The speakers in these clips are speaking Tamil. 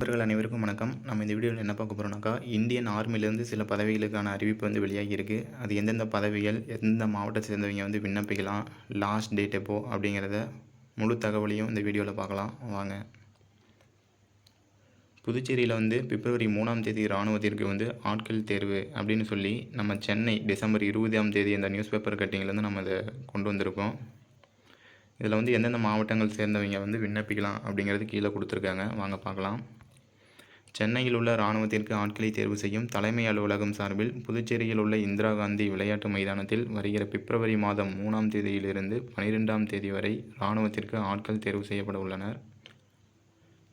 நண்பர்கள் அனைவருக்கும் வணக்கம். நம்ம இந்த வீடியோவில் என்ன பார்க்க போகிறோம்னாக்கா இந்தியன் ஆர்மிலேருந்து சில பதவிகளுக்கான அறிவிப்பு வந்து வெளியாகி இருக்குது அது எந்தெந்த பதவிகள் எந்தெந்த மாவட்டத்தை சேர்ந்தவங்க வந்து விண்ணப்பிக்கலாம் லாஸ்ட் டேட் எப்போ அப்படிங்கிறத முழு தகவலையும் இந்த வீடியோவில் பார்க்கலாம். வாங்க. புதுச்சேரியில் வந்து பிப்ரவரி மூணாம் தேதி இராணுவத்திற்கு வந்து ஆட்கள் தேர்வு அப்படின்னு சொல்லி நம்ம சென்னை டிசம்பர் இருபதாம் தேதி அந்த நியூஸ் பேப்பர் கட்டிங்லேருந்து நம்ம இதை கொண்டு வந்திருக்கோம். இதில் வந்து எந்தெந்த மாவட்டங்கள் சேர்ந்தவங்க வந்து விண்ணப்பிக்கலாம் அப்படிங்கிறது கீழே கொடுத்துருக்காங்க. வாங்க பார்க்கலாம். சென்னையில் உள்ள இராணுவத்திற்கு ஆட்களை தேர்வு செய்யும் தலைமை அலுவலகம் சார்பில் புதுச்சேரியில் உள்ள இந்திரா காந்தி விளையாட்டு மைதானத்தில் வருகிற பிப்ரவரி மாதம் மூணாம் தேதியிலிருந்து பனிரெண்டாம் தேதி வரை இராணுவத்திற்கு ஆட்கள் தேர்வு செய்யப்பட உள்ளனர்.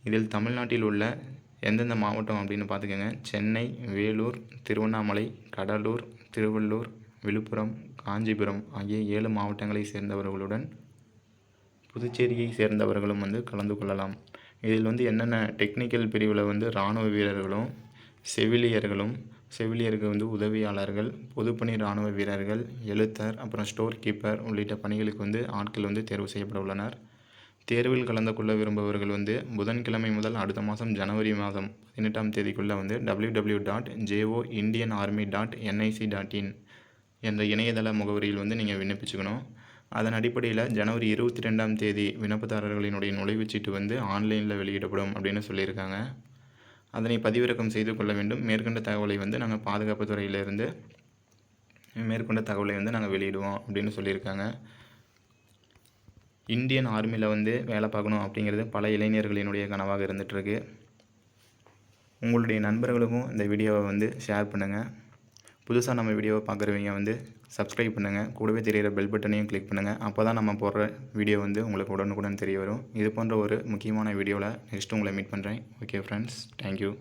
இதில் தமிழ்நாட்டில் உள்ள எந்தெந்த மாவட்டம் அப்படின்னு பார்த்துக்கோங்க. சென்னை வேலூர் திருவண்ணாமலை கடலூர் திருவள்ளூர் விழுப்புரம் காஞ்சிபுரம் ஆகிய ஏழு மாவட்டங்களை சேர்ந்தவர்களுடன் புதுச்சேரியை சேர்ந்தவர்களும் வந்து கலந்து கொள்ளலாம். இதில் வந்து என்னென்ன டெக்னிக்கல் பிரிவில் வந்து இராணுவ வீரர்களும் செவிலியர்களும் செவிலியருக்கு வந்து உதவியாளர்கள் பொதுப்பணி இராணுவ வீரர்கள் எழுத்தர் அப்புறம் ஸ்டோர் கீப்பர் உள்ளிட்ட பணிகளுக்கு வந்து ஆட்கள் வந்து தேர்வு செய்யப்பட உள்ளனர். தேர்வில் கலந்து கொள்ள விரும்புபவர்கள் வந்து புதன்கிழமை முதல் அடுத்த மாதம் ஜனவரி மாதம் பதினெட்டாம் தேதிக்குள்ளே வந்து W W dot JO Indian army dot NIC dot in என்ற இணையதள முகவரியில் வந்து நீங்கள் விண்ணப்பிச்சுக்கணும். அதன் அடிப்படையில் ஜனவரி இருபத்தி ரெண்டாம் தேதி விண்ணப்பதாரர்களினுடைய நுழைவுச்சீட்டு வந்து ஆன்லைனில் வெளியிடப்படும் அப்படின்னு சொல்லியிருக்காங்க. அதனை பதிவிறக்கம் செய்து கொள்ள வேண்டும். மேற்கொண்ட தகவலை வந்து நாங்கள் பாதுகாப்பு துறையிலிருந்து மேற்கொண்ட தகவலை வந்து நாங்கள் வெளியிடுவோம் அப்படின்னு சொல்லியிருக்காங்க. இந்தியன் ஆர்மியில் வந்து வேலை பார்க்கணும் அப்படிங்கிறது பல இளைஞர்களினுடைய கனவாக இருந்துகிட்ருக்கு உங்களுடைய நண்பர்களுக்கும் இந்த வீடியோவை வந்து ஷேர் பண்ணுங்கள் புதுசாக நம்ம வீடியோவை பார்க்குறவங்க வந்து சப்ஸ்கிரைப் பண்ணுங்கள் கூடவே தெரியிற பெல் பட்டனையும் கிளிக் பண்ணுங்கள் அப்போ தான் நம்ம போடுற வீடியோ வந்து உங்களுக்கு உடனுக்குடன் தெரிய வரும். இது போன்ற ஒரு முக்கியமான வீடியோவில் நெக்ஸ்ட்டு உங்களை மீட் பண்ணுறேன் ஓகே ஃப்ரெண்ட்ஸ் தேங்க்யூ